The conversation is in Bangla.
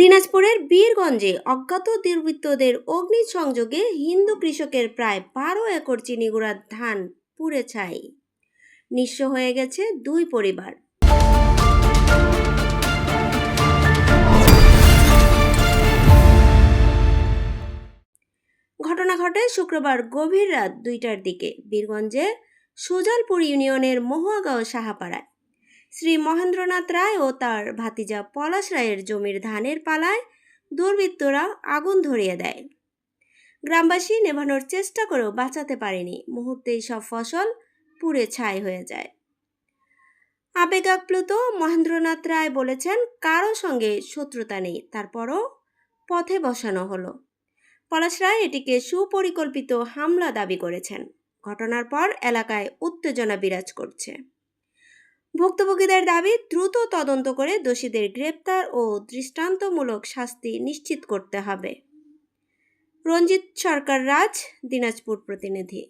দিনাজপুরের বীরগঞ্জে অজ্ঞাত দুর্বৃত্তদের অগ্নিসংযোগে হিন্দু কৃষকের প্রায় বারো একর চিনিগুড়ার ধান পুড়ে ছাই। নিঃস্ব হয়ে গেছে দুই পরিবার। ঘটনা ঘটে শুক্রবার গভীর রাত দুইটার দিকে। বীরগঞ্জে সুজালপুর ইউনিয়নের মহুয়াগাঁও সাহাপাড়ায়। শ্রী মহেন্দ্রনাথ রায় ও তার ভাতিজা পলাশ রায়ের জমির ধানের পালায় দুর্বৃত্তরা আগুন ধরিয়ে দেয়। গ্রামবাসী নেভানোর চেষ্টা করেও বাঁচাতে পারেনি। মুহূর্তেই সব ফসল পুড়ে ছাই হয়ে যায়। আবেগাপ্লুত মহেন্দ্রনাথ রায় বলেছেন, কারও সঙ্গে শত্রুতা নেই। তারপরও পথে বসানো হলো। পলাশ রায় এটিকে সুপরিকল্পিত হামলা দাবি করেছেন। ঘটনার পর এলাকায় উত্তেজনা বিরাজ করছে। ভুক্তভোগীদের দাবি, দ্রুত তদন্ত করে দোষীদের গ্রেপ্তার ও দৃষ্টান্তমূলক শাস্তি নিশ্চিত করতে হবে। রঞ্জিত সরকার রাজ, দিনাজপুর প্রতিনিধি।